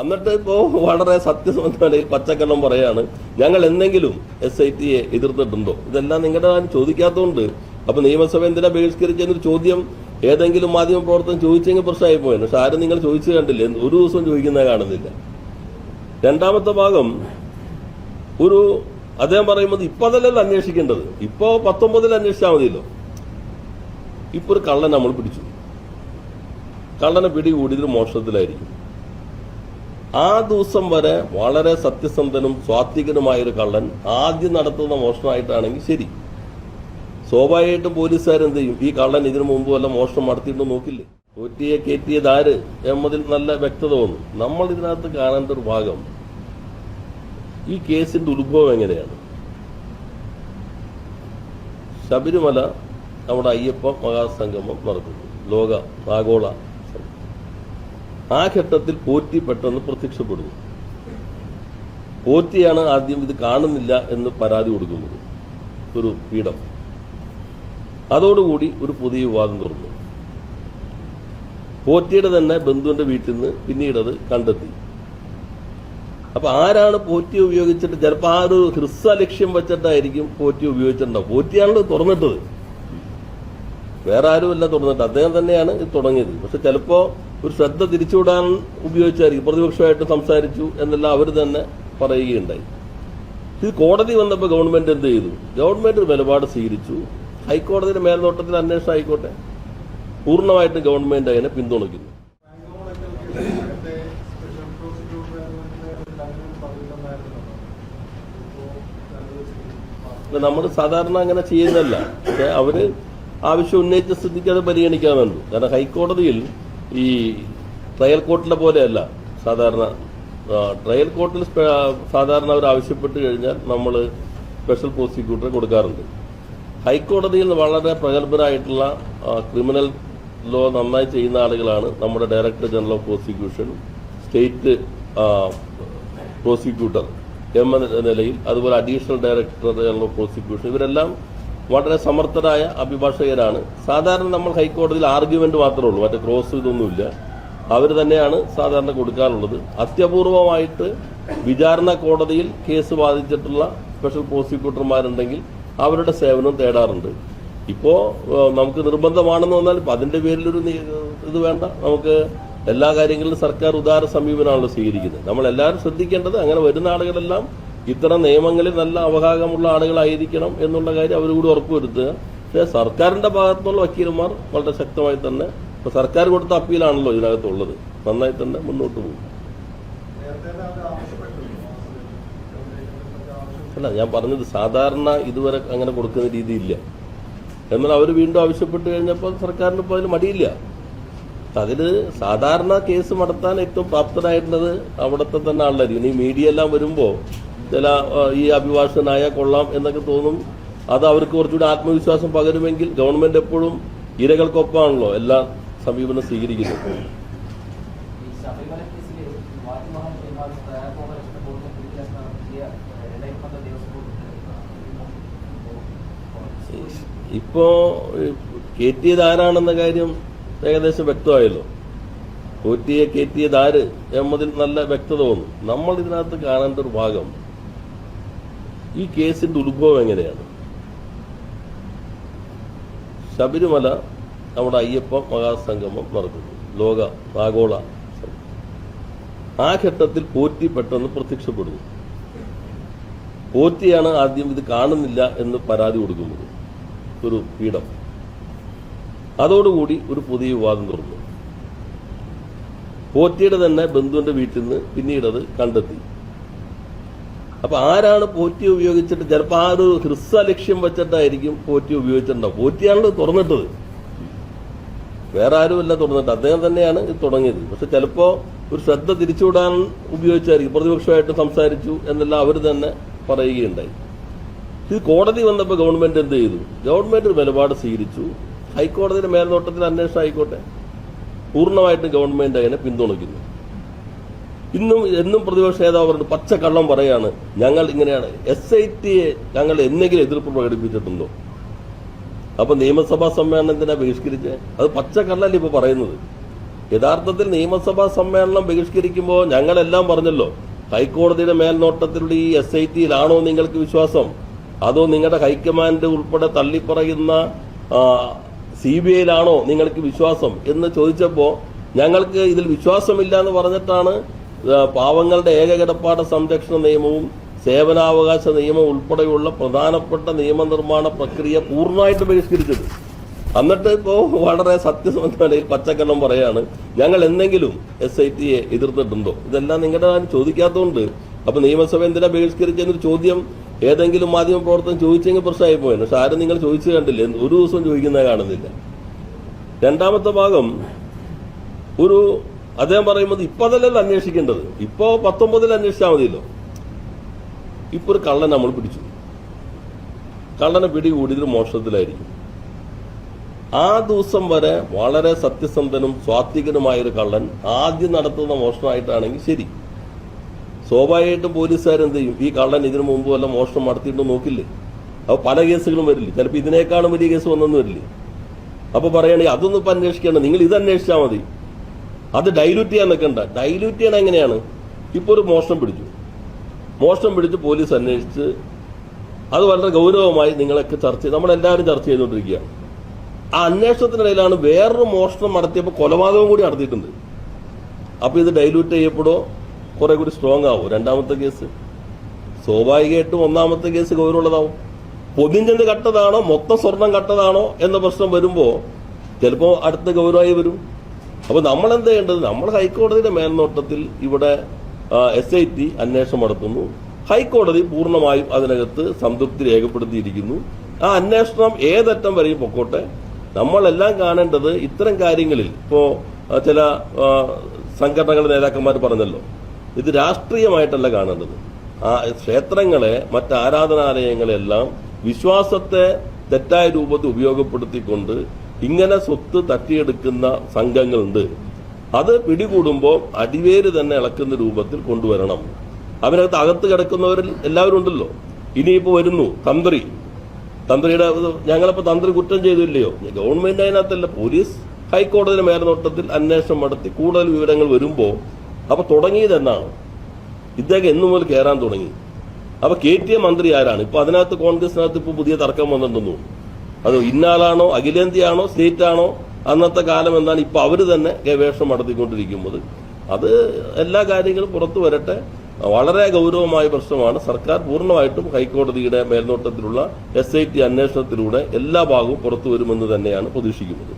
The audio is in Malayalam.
എന്നിട്ട് ഇപ്പോ വളരെ സത്യസന്ധമായി പച്ചക്കള്ളം പറയാണ്. ഞങ്ങൾ എന്തെങ്കിലും എസ് ഐ ടിയെ എതിർത്തിട്ടുണ്ടോ? ഇതെല്ലാം നിങ്ങളുടെ ആരും ചോദിക്കാത്തതുകൊണ്ട്. അപ്പൊ നിയമസഭ എന്തിനാ ബഹിഷ്കരിച്ചെന്നൊരു ചോദ്യം ഏതെങ്കിലും മാധ്യമ പ്രവർത്തനം ചോദിച്ചെങ്കിൽ പ്രശ്നമായി പോയത് പക്ഷെ ആരും നിങ്ങൾ ചോദിച്ചു കണ്ടില്ല. ഒരു ദിവസം ചോദിക്കുന്നത് കാണുന്നില്ല. രണ്ടാമത്തെ ഭാഗം ഒരു അദ്ദേഹം പറയുന്നത് ഇപ്പൊ അതല്ലല്ലോ അന്വേഷിക്കേണ്ടത്. ഇപ്പോ പത്തൊമ്പതിൽ അന്വേഷിച്ചാൽ മതിയല്ലോ. ഇപ്പൊ ഒരു കള്ളൻ നമ്മൾ പിടിച്ചു. കള്ളനെ പിടികൂടിയത് മോഷണത്തിലായിരിക്കും. ആ ദിവസം വരെ വളരെ സത്യസന്ധനും സ്വാത്വികനുമായ ഒരു കള്ളൻ ആദ്യം നടത്തുന്ന മോഷണമായിട്ടാണെങ്കിൽ ശരി. സ്വാഭാവികമായിട്ടും പോലീസുകാരെന്ത് ചെയ്യും ഈ കള്ളൻ ഇതിനു മുമ്പ് വല്ല മോഷണം നടത്തിയിട്ട് നോക്കില്ലേ? തോറ്റിയെ കയറ്റിയത് ആര്? എന്നതിൽ നല്ല വ്യക്തത വന്നു. നമ്മൾ ഇതിനകത്ത് കാണേണ്ട ഒരു ഭാഗം ഈ കേസിന്റെ ഉത്ഭവം എങ്ങനെയാണ്? ശബരിമല നമ്മുടെ അയ്യപ്പ മഹാസംഗമം നടക്കുന്നു. ലോക ആഗോള. ആ ഘട്ടത്തിൽ പോറ്റി പെട്ടെന്ന് പ്രത്യക്ഷപ്പെടുന്നു. പോറ്റിയാണ് ആദ്യം ഇത് കാണുന്നില്ല എന്ന് പരാതി കൊടുക്കുന്നത്. ഒരു പീഠം. അതോടുകൂടി ഒരു പുതിയ വിവാദം തുറന്നു. പോറ്റിയുടെ തന്നെ ബന്ധുവിന്റെ വീട്ടിൽ നിന്ന് പിന്നീട് അത് കണ്ടെത്തി. അപ്പൊ ആരാണ് പോറ്റി ഉപയോഗിച്ചിട്ട്? ചിലപ്പോൾ ആ ഒരു ഹ്രസ്വ ലക്ഷ്യം വെച്ചിട്ടായിരിക്കും പോറ്റി ഉപയോഗിച്ചിട്ടുണ്ടാവും. പോറ്റിയാണല്ലോ തുറന്നിട്ടത്. വേറെ ആരുമല്ല തുറന്നിട്ട്. അദ്ദേഹം തന്നെയാണ് ഇത് തുടങ്ങിയത്. പക്ഷെ ചിലപ്പോ ഒരു ശ്രദ്ധ തിരിച്ചുവിടാൻ ഉപയോഗിച്ചായിരിക്കും. പ്രതിപക്ഷമായിട്ട് സംസാരിച്ചു എന്നെല്ലാം അവർ തന്നെ പറയുകയുണ്ടായി. ഇത് കോടതി വന്നപ്പോൾ ഗവൺമെന്റ് എന്ത് ചെയ്തു? ഗവൺമെന്റ് ഒരു നിലപാട് സ്വീകരിച്ചു. ഹൈക്കോടതിയുടെ മേൽനോട്ടത്തിൽ അന്വേഷണം ആയിക്കോട്ടെ. പൂർണമായിട്ട് ഗവൺമെന്റ് അതിനെ പിന്തുണയ്ക്കുന്നു. നമ്മൾ സാധാരണ അങ്ങനെ ചെയ്യുന്നല്ല പക്ഷെ അവർ ആവശ്യം ഉന്നയിച്ച സ്ഥിതിക്ക് അത് പരിഗണിക്കാമെന്നുള്ളൂ കാരണം ഹൈക്കോടതിയിൽ ഈ ട്രയൽ കോർട്ടിലെ പോലെയല്ല. സാധാരണ ട്രയൽ കോർട്ടിൽ സാധാരണ അവർ ആവശ്യപ്പെട്ട് കഴിഞ്ഞാൽ നമ്മൾ സ്പെഷ്യൽ പ്രോസിക്യൂട്ടറെ കൊടുക്കാറുണ്ട്. ഹൈക്കോടതിയിൽ വളരെ പ്രഗത്ഭരായിട്ടുള്ള ക്രിമിനൽ ലോ നന്നായി ചെയ്യുന്ന ആളുകളാണ് നമ്മുടെ director general of prosecution state prosecutor എന്ന നിലയിൽ അതുപോലെ additional director general of prosecution ഇവരെല്ലാം വളരെ സമർത്ഥരായ അഭിഭാഷകരാണ്. സാധാരണ നമ്മൾ ഹൈക്കോടതിയിൽ ആർഗ്യുമെന്റ് മാത്രമേ ഉള്ളൂ. മറ്റേ ക്രോസ് ഇതൊന്നുമില്ല. അവർ തന്നെയാണ് സാധാരണ കൊടുക്കാറുള്ളത്. അത്യപൂർവമായിട്ട് വിചാരണ കോടതിയിൽ കേസ് ബാധിച്ചിട്ടുള്ള സ്പെഷ്യൽ പ്രോസിക്യൂട്ടർമാരുണ്ടെങ്കിൽ അവരുടെ സേവനം തേടാറുണ്ട്. ഇപ്പോൾ നമുക്ക് നിർബന്ധമാണെന്ന് വന്നാൽ ഇപ്പം അതിന്റെ പേരിലൊരു ഇത് വേണ്ട. നമുക്ക് എല്ലാ കാര്യങ്ങളിലും സർക്കാർ ഉദാര സമീപനമാണല്ലോ സ്വീകരിക്കുന്നത്. നമ്മൾ എല്ലാവരും ശ്രദ്ധിക്കേണ്ടത് അങ്ങനെ വരുന്ന ആളുകളെല്ലാം ഇത്തരം നിയമങ്ങളിൽ നല്ല അവകാശമുള്ള ആളുകളായിരിക്കണം എന്നുള്ള കാര്യം അവർ കൂടി ഉറപ്പുവരുത്തുക. പക്ഷേ സർക്കാരിന്റെ ഭാഗത്തുനിന്നുള്ള വക്കീലന്മാർ വളരെ ശക്തമായി തന്നെ ഇപ്പൊ സർക്കാർ കൊടുത്ത അപ്പീലാണല്ലോ ഇതിനകത്തുള്ളത്. നന്നായി തന്നെ മുന്നോട്ട് പോകും. അല്ല ഞാൻ പറഞ്ഞത് സാധാരണ ഇതുവരെ അങ്ങനെ കൊടുക്കുന്ന രീതിയില്ല. എന്നാൽ അവർ വീണ്ടും ആവശ്യപ്പെട്ട് കഴിഞ്ഞപ്പോൾ സർക്കാരിന് ഇപ്പോൾ അതിൽ മടിയില്ല. അതിൽ സാധാരണ കേസ് നടത്താൻ ഏറ്റവും പ്രാപ്തനായിട്ടുള്ളത് അവിടുത്തെ തന്നെ ആളായിരിക്കും. ഈ മീഡിയ എല്ലാം വരുമ്പോൾ ചില ഈ അഭിഭാഷകനായ കൊള്ളാം എന്നൊക്കെ തോന്നും. അത് അവർക്ക് കുറച്ചുകൂടി ആത്മവിശ്വാസം പകരുമെങ്കിൽ ഗവൺമെന്റ് എപ്പോഴും ഇരകൾക്കൊപ്പമാണല്ലോ എല്ലാ സമീപനം സ്വീകരിക്കുന്നത്. ഇപ്പോ കയറ്റിയത് ആരാണെന്ന കാര്യം ഏകദേശം വ്യക്തമായല്ലോ. കോറ്റിയെ കയറ്റിയത് ആര് എന്നതിൽ നല്ല വ്യക്തത വന്നു നമ്മൾ ഇതിനകത്ത് കാണേണ്ട ഒരു ഭാഗം ഈ കേസിന്റെ ഉത്ഭവം എങ്ങനെയാണ്? ശബരിമല നമ്മുടെ അയ്യപ്പ മഹാസംഗമം നടക്കുന്നു ലോക ആഗോള. ആ ഘട്ടത്തിൽ പോറ്റി പെട്ടെന്ന് പ്രത്യക്ഷപ്പെടുന്നു. പോറ്റിയാണ് ആദ്യം ഇത് കാണുന്നില്ല എന്ന് പരാതി കൊടുക്കുന്നത്. ഒരു പീഠം. അതോടുകൂടി ഒരു പുതിയ വിവാദം തുറന്നു. പോറ്റിയുടെ തന്നെ ബന്ധുവിന്റെ വീട്ടിൽ നിന്ന് പിന്നീടത് കണ്ടെത്തി. അപ്പൊ ആരാണ് പോറ്റി ഉപയോഗിച്ചിട്ട് ചിലപ്പോൾ ആ ഒരു ഹ്രസ്വ ലക്ഷ്യം വെച്ചിട്ടായിരിക്കും പോറ്റി ഉപയോഗിച്ചിട്ടുണ്ടാവും പോറ്റിയാണല്ലോ തുറന്നിട്ടത്. വേറെ ആരുമല്ല തുറന്നിട്ട്. അദ്ദേഹം തന്നെയാണ് ഇത് തുടങ്ങിയത്. പക്ഷെ ചിലപ്പോ ഒരു ശ്രദ്ധ തിരിച്ചുവിടാൻ ഉപയോഗിച്ചായിരിക്കും. പ്രതിപക്ഷമായിട്ട് സംസാരിച്ചു എന്നെല്ലാം അവർ തന്നെ പറയുകയുണ്ടായി. ഇത് കോടതി വന്നപ്പോൾ ഗവൺമെന്റ് എന്ത് ചെയ്തു? ഗവൺമെന്റ് ഒരു നിലപാട് സ്വീകരിച്ചു. ഹൈക്കോടതിയുടെ മേൽനോട്ടത്തിൽ അന്വേഷണം ആയിക്കോട്ടെ. പൂർണമായിട്ടും ഗവൺമെന്റ് അതിനെ പിന്തുണയ്ക്കുന്നു. ഇന്നും എന്നും പ്രതിപക്ഷ നേതാവ് പറഞ്ഞു പച്ച കള്ളം പറയാണ്. ഞങ്ങൾ ഇങ്ങനെയാണ്. എസ് ഐ ടിയെ ഞങ്ങൾ എന്തെങ്കിലും എതിർപ്പ് പ്രകടിപ്പിച്ചിട്ടുണ്ടോ? അപ്പൊ നിയമസഭാ സമ്മേളനം ബഹിഷ്കരിച്ച്? അത് പച്ച കള്ളല്ലേ ഇപ്പൊ പറയുന്നത്. യഥാർത്ഥത്തിൽ നിയമസഭാ സമ്മേളനം ബഹിഷ്കരിക്കുമ്പോൾ ഞങ്ങളെല്ലാം പറഞ്ഞല്ലോ ഹൈക്കോടതിയുടെ മേൽനോട്ടത്തിലുള്ള ഈ എസ് ഐ ടിയിലാണോ നിങ്ങൾക്ക് വിശ്വാസം? അതോ നിങ്ങളുടെ ഹൈക്കമാൻഡ് ഉൾപ്പെടെ തള്ളിപ്പറയുന്ന സി ബി ഐയിലാണോ നിങ്ങൾക്ക് വിശ്വാസം? എന്ന് ചോദിച്ചപ്പോൾ ഞങ്ങൾക്ക് ഇതിൽ വിശ്വാസമില്ല എന്ന് പറഞ്ഞിട്ടാണ് പാവങ്ങളുടെ ഏകകിടപ്പാട സംരക്ഷണ നിയമവും സേവനാവകാശ നിയമം ഉൾപ്പെടെയുള്ള പ്രധാനപ്പെട്ട നിയമനിർമ്മാണ പ്രക്രിയ പൂർണമായിട്ട് ബഹിഷ്കരിച്ചത്. എന്നിട്ട് ഇപ്പോ വളരെ സത്യസന്ധമായി പച്ചക്കണ്ണം പറയാണ്. ഞങ്ങൾ എന്തെങ്കിലും എസ് ഐ ടിയെ എതിർത്തിട്ടുണ്ടോ? ഇതെല്ലാം നിങ്ങളുടെ ആരും ചോദിക്കാത്തതുകൊണ്ട്. അപ്പൊ നിയമസഭ എന്തിനാ ബഹിഷ്കരിച്ചെന്നൊരു ചോദ്യം ഏതെങ്കിലും മാധ്യമ പ്രവർത്തനം ചോദിച്ചെങ്കിൽ പ്രശ്നമായി പോയത് പക്ഷെ ആരും നിങ്ങൾ ചോദിച്ചു കണ്ടില്ല. ഒരു ദിവസം ചോദിക്കുന്നത് കാണുന്നില്ല. രണ്ടാമത്തെ ഭാഗം ഒരു അദ്ദേഹം പറയുന്നത് ഇപ്പൊ അതല്ലല്ലോ അന്വേഷിക്കേണ്ടത്. ഇപ്പോ പത്തൊമ്പതിൽ അന്വേഷിച്ചാൽ മതിയല്ലോ. ഇപ്പൊ ഒരു കള്ളനെ നമ്മൾ പിടിച്ചു. കള്ളനെ പിടികൂടിയത് മോഷണത്തിലായിരിക്കും. ആ ദിവസം വരെ വളരെ സത്യസന്ധനും സ്വാത്വികനുമായ ഒരു കള്ളൻ ആദ്യം നടത്തുന്ന മോഷണമായിട്ടാണെങ്കിൽ ശരി. സ്വാഭാവികമായിട്ടും പോലീസുകാരെന്ത് ചെയ്യും ഈ കള്ളൻ ഇതിനു മുമ്പ് വല്ല മോഷണം നടത്തിയിട്ട് നോക്കില്ലേ? അപ്പോൾ പല കേസുകളും വരില്ലേ? ചിലപ്പോൾ ഇതിനേക്കാളും വലിയ കേസ് വന്നെന്ന് വരില്ലേ? അപ്പോൾ പറയുകയാണെങ്കിൽ അതൊന്നും ഇപ്പം അന്വേഷിക്കേണ്ട. നിങ്ങൾ ഇത് അന്വേഷിച്ചാൽ മതി. അത് ഡൈല്യൂട്ട് ചെയ്യാൻ നിൽക്കണ്ട ഡൈല്യൂട്ട് ചെയ്യണം എങ്ങനെയാണ്? ഇപ്പോൾ ഒരു മോഷണം പിടിച്ചു. മോഷണം പിടിച്ച് പോലീസ് അന്വേഷിച്ച് അത് വളരെ ഗൗരവമായി നിങ്ങളൊക്കെ ചർച്ച ചെയ്ത് നമ്മളെല്ലാവരും ചർച്ച ചെയ്തുകൊണ്ടിരിക്കുകയാണ്. ആ അന്വേഷണത്തിനിടയിലാണ് വേറൊരു മോഷണം നടത്തിയപ്പോൾ കൊലപാതകം കൂടി നടത്തിയിട്ടുണ്ട്. അപ്പോൾ ഇത് ഡൈല്യൂട്ട് ചെയ്യപ്പെടോ? കുറെ കൂടി സ്ട്രോങ് ആവും. രണ്ടാമത്തെ കേസ് സ്വാഭാവികമായിട്ടും ഒന്നാമത്തെ കേസ് ഗൗരവമുള്ളതാവും. പൊതിഞ്ചെന്ന് കട്ടതാണോ? മൊത്തം സ്വർണം കട്ടതാണോ? എന്ന പ്രശ്നം വരുമ്പോൾ ചിലപ്പോൾ അടുത്ത ഗൗരവമായി വരും. അപ്പോൾ നമ്മൾ എന്ത് ചെയ്യേണ്ടത്? നമ്മൾ ഹൈക്കോടതിയുടെ മേൽനോട്ടത്തിൽ ഇവിടെ എസ് ഐ ടി അന്വേഷണം നടത്തുന്നു. ഹൈക്കോടതി പൂർണമായും അതിനകത്ത് സംതൃപ്തി രേഖപ്പെടുത്തിയിരിക്കുന്നു. ആ അന്വേഷണം ഏതറ്റം വരെയും പൊക്കോട്ടെ. നമ്മളെല്ലാം കാണേണ്ടത് ഇത്തരം കാര്യങ്ങളിൽ ഇപ്പോൾ ചില സംഘടനകളുടെ നേതാക്കന്മാർ പറഞ്ഞല്ലോ. ഇത് രാഷ്ട്രീയമായിട്ടല്ല കാണേണ്ടത്. ആ ക്ഷേത്രങ്ങളെ മറ്റ് ആരാധനാലയങ്ങളെല്ലാം വിശ്വാസത്തെ തെറ്റായ രൂപത്തിൽ ഉപയോഗപ്പെടുത്തിക്കൊണ്ട് ഇങ്ങനെ സ്വത്ത് തട്ടിയെടുക്കുന്ന സംഘങ്ങളുണ്ട്. അത് പിടികൂടുമ്പോൾ അടിവേര് തന്നെ ഇളക്കുന്ന രൂപത്തിൽ കൊണ്ടുവരണം. അതിനകത്ത് അകത്ത് കിടക്കുന്നവരിൽ എല്ലാവരും ഉണ്ടല്ലോ. ഇനിയിപ്പോൾ വരുന്നു തന്ത്രി. തന്ത്രിയുടെ ഞങ്ങളിപ്പോൾ ഞങ്ങളിപ്പോ തന്ത്രി കുറ്റം ചെയ്തില്ലയോ? ഗവൺമെന്റ് അതിനകത്തല്ല പോലീസ് ഹൈക്കോടതിയുടെ മേൽനോട്ടത്തിൽ അന്വേഷണം നടത്തി. കൂടുതൽ വിവരങ്ങൾ വരുമ്പോൾ അപ്പൊ തുടങ്ങിയത് എന്നാണ്. ഇദ്ദേഹം എന്നു മുതൽ കയറാൻ തുടങ്ങി. അപ്പൊ കെ ടി എം മന്ത്രി ആരാണ്? ഇപ്പൊ അതിനകത്ത് കോൺഗ്രസിനകത്ത് ഇപ്പൊ പുതിയ തർക്കം വന്നിട്ടുണ്ടെന്നു അത് ഇന്നാളാണോ അഖിലേന്ത്യയാണോ സ്റ്റേറ്റ് ആണോ അന്നത്തെ കാലം എന്നാണ് ഇപ്പൊ അവർ തന്നെ ഗവേഷണം നടത്തിക്കൊണ്ടിരിക്കുന്നത്. അത് എല്ലാ കാര്യങ്ങളും പുറത്തു വരട്ടെ. വളരെ ഗൗരവമായ പ്രശ്നമാണ്. സർക്കാർ പൂർണമായിട്ടും ഹൈക്കോടതിയുടെ മേൽനോട്ടത്തിലുള്ള എസ് ഐ ടി അന്വേഷണത്തിലൂടെ എല്ലാ ഭാഗവും പുറത്തു വരുമെന്ന് തന്നെയാണ് പ്രതീക്ഷിക്കുന്നത്.